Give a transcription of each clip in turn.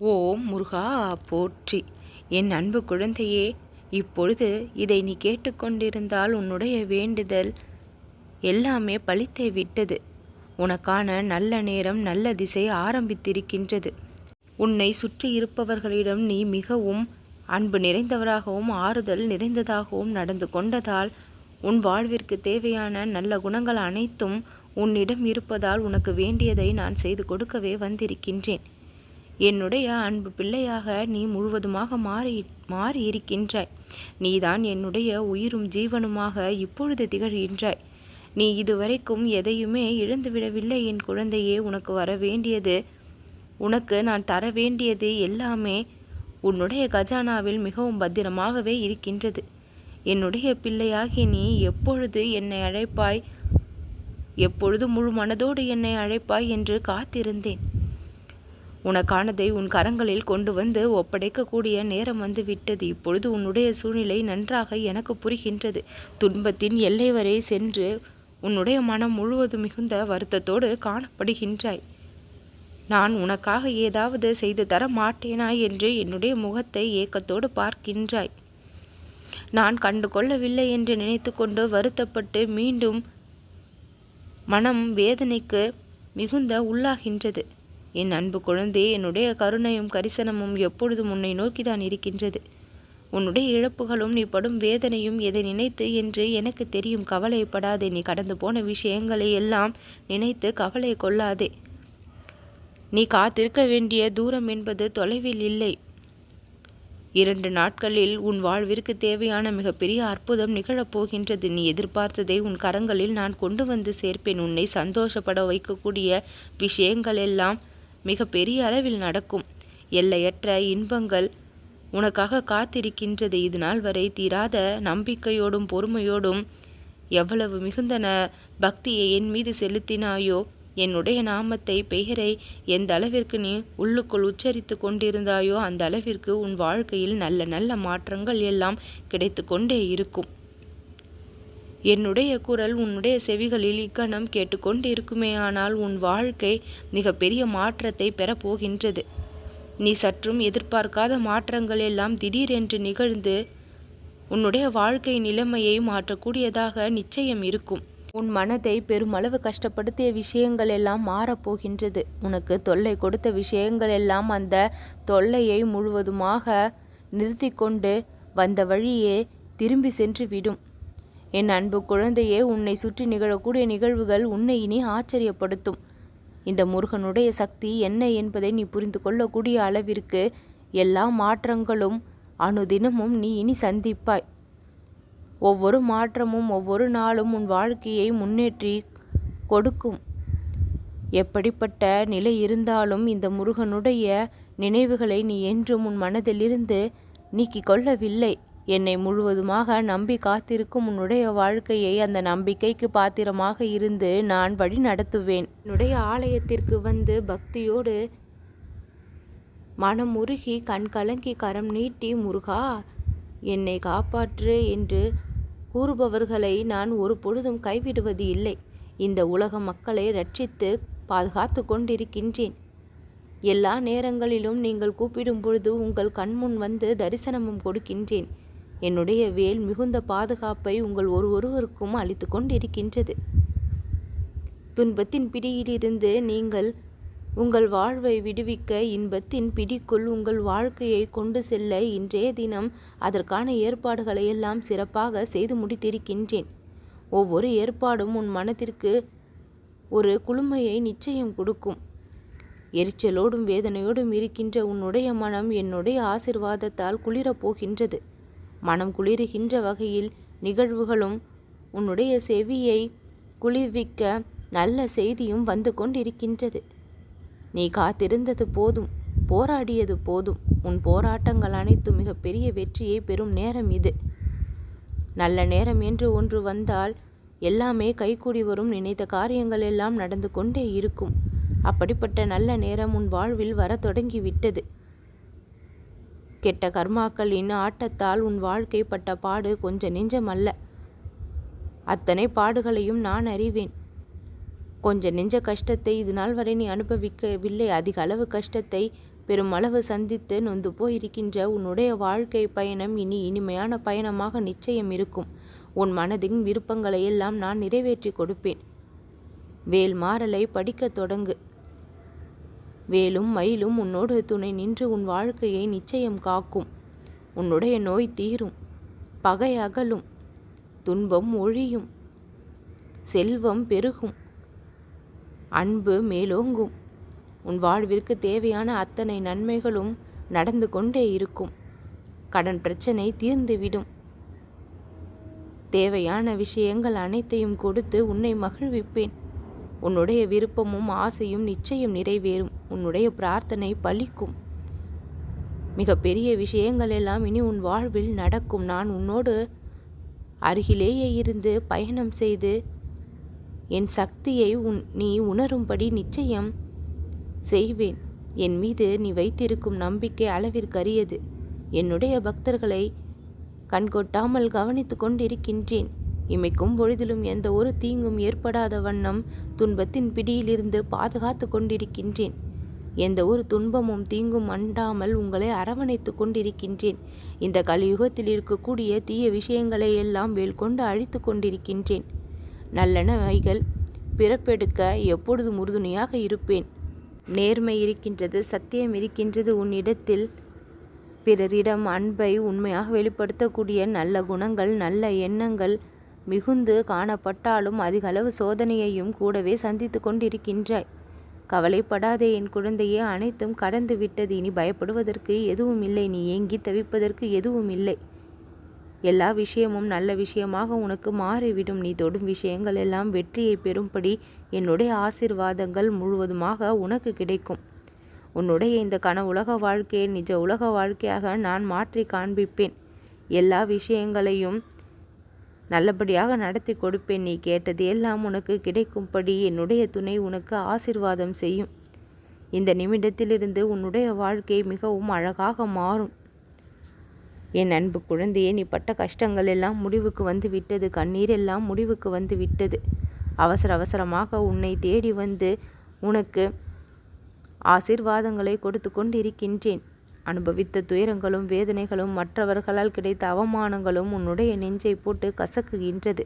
ஓம் முருகா போற்றி. என் அன்பு குழந்தையே இப்பொழுது இதை நீ கேட்டுக்கொண்டிருந்தால் உன்னுடைய வேண்டுதல் எல்லாமே பழித்தே விட்டது. உனக்கான நல்ல நேரம் நல்ல திசை ஆரம்பித்திருக்கின்றது. உன்னை சுற்றி இருப்பவர்களிடம் நீ மிகவும் அன்பு நிறைந்தவராகவும் ஆறுதல் நிறைந்ததாகவும் நடந்து கொண்டதால் உன் வாழ்விற்கு தேவையான நல்ல குணங்கள் அனைத்தும் உன்னிடம் இருப்பதால் உனக்கு வேண்டியதை நான் செய்து கொடுக்கவே வந்திருக்கின்றேன். என்னுடைய அன்பு பிள்ளையாக நீ முழுவதுமாக மாறி மாறி இருக்கின்றாய் நீதான் என்னுடைய உயிரும் ஜீவனுமாக இப்பொழுது திகழ்கின்றாய். நீ இதுவரைக்கும் எதையுமே இழந்துவிடவில்லை. என் குழந்தையே உனக்கு வர வேண்டியது உனக்கு நான் தர வேண்டியது எல்லாமே உன்னுடைய கஜானாவில் மிகவும் பத்திரமாகவே இருக்கின்றது. என்னுடைய பிள்ளையாகி நீ எப்பொழுது என்னை அழைப்பாய்? எப்பொழுது முழு மனதோடு என்னை அழைப்பாய் என்று காத்திருந்தேன். உனக்கானதை உன் கரங்களில் கொண்டு வந்து ஒப்படைக்கக்கூடிய நேரம் வந்து விட்டது இப்பொழுது உன்னுடைய சூழ்நிலை நன்றாக எனக்கு புரிகின்றது. துன்பத்தின் எல்லை வரை சென்று உன்னுடைய மனம் முழுவதும் மிகுந்த வருத்தத்தோடு காணப்படுகின்றாய். நான் உனக்காக ஏதாவது செய்து தர மாட்டேனா என்று என்னுடைய முகத்தை ஏக்கத்தோடு பார்க்கின்றாய். நான் கண்டு கொள்ளவில்லை என்று நினைத்து கொண்டு வருத்தப்பட்டு மீண்டும் மனம் வேதனைக்கு மிகுந்த உள்ளாகின்றது. என் அன்பு குழந்தை என்னுடைய கருணையும் கரிசனமும் எப்பொழுதும் உன்னை நோக்கிதான் இருக்கின்றது. உன்னுடைய இழப்புகளும் நீ படும் வேதனையும் எதை நினைத்து என்று எனக்கு தெரியும். கவலைப்படாதே நீ கடந்து போன விஷயங்களை எல்லாம் நினைத்து கவலை கொள்ளாதே. நீ காத்திருக்க வேண்டிய தூரம் என்பது தொலைவில் இல்லை. இரண்டு நாட்களில் உன் வாழ்விற்கு தேவையான மிகப்பெரிய அற்புதம் நிகழப்போகின்றது. நீ எதிர்பார்த்ததை உன் கரங்களில் நான் கொண்டு வந்து சேர்ப்பேன். உன்னை சந்தோஷப்பட வைக்கக்கூடிய விஷயங்களெல்லாம் மிக பெரிய அளவில் நடக்கும். எல்லையற்ற இன்பங்கள் உனக்காக காத்திருக்கின்றது இது நாள் வரை. தீராத நம்பிக்கையோடும் பொறுமையோடும் எவ்வளவு மிகுந்த பக்தியை என் மீது செலுத்தினாயோ. என்னுடைய நாமத்தை பெயரை எந்த அளவிற்கு நீ உள்ளுக்குள் உச்சரித்து கொண்டிருந்தாயோ அந்த அளவிற்கு உன் வாழ்க்கையில் நல்ல நல்ல மாற்றங்கள் எல்லாம் கிடைத்து கொண்டே இருக்கும். என்னுடைய குரல் உன்னுடைய செவிகளில் இக்கணம் கேட்டுக்கொண்டிருக்குமே ஆனால் உன் வாழ்க்கை மிகப்பெரிய மாற்றத்தை பெறப்போகின்றது. நீ சற்றும் எதிர்பார்க்காத மாற்றங்கள் எல்லாம் திடீரென்று நிகழ்ந்து உன்னுடைய வாழ்க்கை நிலைமையை மாற்றக்கூடியதாக நிச்சயம் இருக்கும். உன் மனதை பெருமளவு கஷ்டப்படுத்திய விஷயங்கள் எல்லாம் மாறப்போகின்றது. உனக்கு தொல்லை கொடுத்த விஷயங்கள் எல்லாம் அந்த தொல்லையை முழுவதுமாக நிறுத்தி கொண்டு வந்த வழியே திரும்பி சென்று விடும். என் அன்பு குழந்தையே உன்னை சுற்றி நிகழக்கூடிய நிகழ்வுகள் உன்னை இனி ஆச்சரியப்படுத்தும். இந்த முருகனுடைய சக்தி என்ன என்பதை நீ புரிந்து கொள்ளக்கூடிய அளவிற்கு எல்லா மாற்றங்களும் அனுதினமும் நீ இனி சந்திப்பாய். ஒவ்வொரு மாற்றமும் ஒவ்வொரு நாளும் உன் வாழ்க்கையை முன்னேற்றி கொடுக்கும். எப்படிப்பட்ட நிலை இருந்தாலும் இந்த முருகனுடைய நினைவுகளை நீ என்றும் உன் மனதிலிருந்து நீக்கிக் கொள்ளவில்லை. என்னை முழுவதுமாக நம்பி காத்திருக்கும் உன்னுடைய வாழ்க்கையை அந்த நம்பிக்கைக்கு பாத்திரமாக இருந்து நான் வழி நடத்துவேன். என்னுடைய ஆலயத்திற்கு வந்து பக்தியோடு மனம் உருகி கண் கலங்கி கரம் நீட்டி முருகா என்னை காப்பாற்று என்று கூறுபவர்களை நான் ஒரு பொழுதும் கைவிடுவது இல்லை. இந்த உலக மக்களை ரட்சித்து பாதுகாத்து கொண்டிருக்கின்றேன். எல்லா நேரங்களிலும் நீங்கள் கூப்பிடும் பொழுது உங்கள் கண்முன் வந்து தரிசனமும் கொடுக்கின்றேன். என்னுடைய வேல் மிகுந்த பாதுகாப்பை உங்கள் ஒரு ஒருவருக்கும் அளித்து கொண்டிருக்கின்றது. துன்பத்தின் பிடியிலிருந்து நீங்கள் உங்கள் வாழ்வை விடுவிக்க இன்பத்தின் பிடிக்குள் உங்கள் வாழ்க்கையை கொண்டு செல்ல இன்றைய தினம் அதற்கான ஏற்பாடுகளை எல்லாம் சிறப்பாக செய்து முடித்திருக்கின்றேன். ஒவ்வொரு ஏற்பாடும் உன் மனத்திற்கு ஒரு குளுமையை நிச்சயம் கொடுக்கும். எரிச்சலோடும் வேதனையோடும் இருக்கின்ற உன்னுடைய மனம் என்னுடைய ஆசிர்வாதத்தால் குளிரப் போகின்றது. மனம் குளிர்கின்ற வகையில் நிகழ்வுகளும் உன்னுடைய செவியை குளிர்விக்க நல்ல செய்தியும் வந்து கொண்டிருக்கின்றது. நீ காத்திருந்தது போதும் போராடியது போதும். உன் போராட்டங்கள் அனைத்தும் மிகப்பெரிய வெற்றியை பெறும் நேரம் இது. நல்ல நேரம் என்று ஒன்று வந்தால் எல்லாமே கைகூடி வரும். நினைத்த காரியங்கள் எல்லாம் நடந்து கொண்டே இருக்கும். அப்படிப்பட்ட நல்ல நேரம் உன் வாழ்வில் வர தொடங்கிவிட்டது கெட்ட கர்மாக்களின் ஆட்டத்தால் உன் வாழ்க்கைப்பட்ட பாடு கொஞ்ச நெஞ்சமல்ல. அத்தனை பாடுகளையும் நான் அறிவேன். கொஞ்ச நெஞ்ச கஷ்டத்தை இது நாள் வரை நீ அனுபவிக்கவில்லை. அதிக அளவு கஷ்டத்தை பெருமளவு சந்தித்து நொந்து போயிருக்கின்ற உன்னுடைய வாழ்க்கை பயணம் இனி இனிமையான பயணமாக நிச்சயம் இருக்கும். உன் மனதின் விருப்பங்களை எல்லாம் நான் நிறைவேற்றி கொடுப்பேன். வேல் மாறலை படிக்கத் தொடங்கு. வேலும் மயிலும் உன்னோடு துணை நின்று உன் வாழ்க்கையை நிச்சயம் காக்கும். உன்னுடைய நோய் தீரும் பகை அகலும் துன்பம் ஒழியும் செல்வம் பெருகும் அன்பு மேலோங்கும். உன் வாழ்விற்கு தேவையான அத்தனை நன்மைகளும் நடந்து கொண்டே இருக்கும். கடன் பிரச்சனை தீர்ந்துவிடும். தேவையான விஷயங்கள் அனைத்தையும் கொடுத்து உன்னை மகிழ்விப்பேன். உன்னுடைய விருப்பமும் ஆசையும் நிச்சயம் நிறைவேறும். உன்னுடைய பிரார்த்தனை பலிக்கும். மிக பெரிய விஷயங்கள் எல்லாம் இனி உன் வாழ்வில் நடக்கும். நான் உன்னோடு அருகிலேயே இருந்து பயணம் செய்து என் சக்தியை உன் நீ உணரும்படி நிச்சயம் செய்வேன். என் மீது நீ வைத்திருக்கும் நம்பிக்கை அளவிற்கரியது. என்னுடைய பக்தர்களை கண்கொட்டாமல் கவனித்து கொண்டிருக்கின்றேன். இமைக்கும் பொழுதிலும் எந்த ஒரு தீங்கும் ஏற்படாத வண்ணம் துன்பத்தின் பிடியிலிருந்து பாதுகாத்து கொண்டிருக்கின்றேன். எந்த ஒரு துன்பமும் தீங்கும் அண்டாமல் உங்களை அரவணைத்து கொண்டிருக்கின்றேன். இந்த கலியுகத்தில் இருக்கக்கூடிய தீய விஷயங்களை எல்லாம் வேல் கொண்டு அழித்து கொண்டிருக்கின்றேன். நல்லனவைகள் பிறப்பெடுக்க எப்பொழுது உறுதுணையாக இருப்பேன். நேர்மை இருக்கின்றது சத்தியம் இருக்கின்றது உன்னிடத்தில் பிறரிடம் அன்பை உண்மையாக வெளிப்படுத்தக்கூடிய நல்ல குணங்கள் நல்ல எண்ணங்கள் மிகுந்து காணப்பட்டாலும் அதிகளவு சோதனையையும் கூடவே சந்தித்து கொண்டிருக்கின்றாய். கவலைப்படாதே என் குழந்தையே. அனைத்தும் கடந்து விட்டது இனி பயப்படுவதற்கு எதுவும் இல்லை. நீ ஏங்கி தவிப்பதற்கு எதுவும் இல்லை. எல்லா விஷயமும் நல்ல விஷயமாக உனக்கு மாறிவிடும். நீ தொடும் விஷயங்கள் எல்லாம் வெற்றியை பெறும்படி என்னுடைய ஆசிர்வாதங்கள் முழுவதுமாக உனக்கு கிடைக்கும். உன்னுடைய இந்த கன உலக வாழ்க்கையை நிஜ உலக வாழ்க்கையாக நான் மாற்றி காண்பிப்பேன். எல்லா விஷயங்களையும் நல்லபடியாக நடத்தி கொடுப்பேன் நீ கேட்டது எல்லாம் உனக்கு கிடைக்கும்படி என்னுடைய துணை உனக்கு ஆசிர்வாதம் செய்யும். இந்த நிமிடத்திலிருந்து உன்னுடைய வாழ்க்கை மிகவும் அழகாக மாறும். என் அன்பு குழந்தையே நீ பட்ட கஷ்டங்கள் எல்லாம் முடிவுக்கு வந்து விட்டது கண்ணீர் எல்லாம் முடிவுக்கு வந்து விட்டது அவசர அவசரமாக உன்னை தேடி வந்து உனக்கு ஆசிர்வாதங்களை கொடுத்து கொண்டிருக்கின்றேன். அனுபவித்த துயரங்களும் வேதனைகளும் மற்றவர்களால் கிடைத்த அவமானங்களும் உன்னுடைய நெஞ்சை போட்டு கசக்குகின்றது.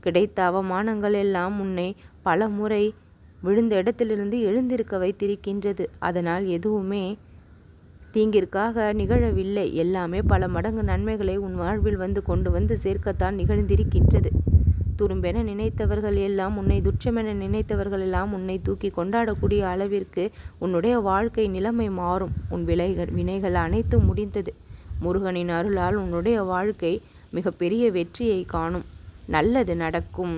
கிடைத்த அவமானங்கள் எல்லாம் உன்னை பல முறை விழுந்த இடத்திலிருந்து எழுந்திருக்க வைத்திருக்கின்றது. அதனால் எதுவுமே தீங்கிற்காக நிகழவில்லை. எல்லாமே பல மடங்கு நன்மைகளை உன் வாழ்வில் வந்து கொண்டு வந்து சேர்க்கத்தான் நிகழ்ந்திருக்கின்றது. துரும்பென நினைத்தவர்கள் எல்லாம் உன்னை துச்சமென நினைத்தவர்கள் எல்லாம் உன்னை தூக்கி கொண்டாடக்கூடிய அளவிற்கு உன்னுடைய வாழ்க்கை நிலைமை மாறும். உன் விலைகள் வினைகள் அனைத்தும் முடிந்தது. முருகனின் அருளால் உன்னுடைய வாழ்க்கை மிகப்பெரிய வெற்றியை காணும். நல்லது நடக்கும்.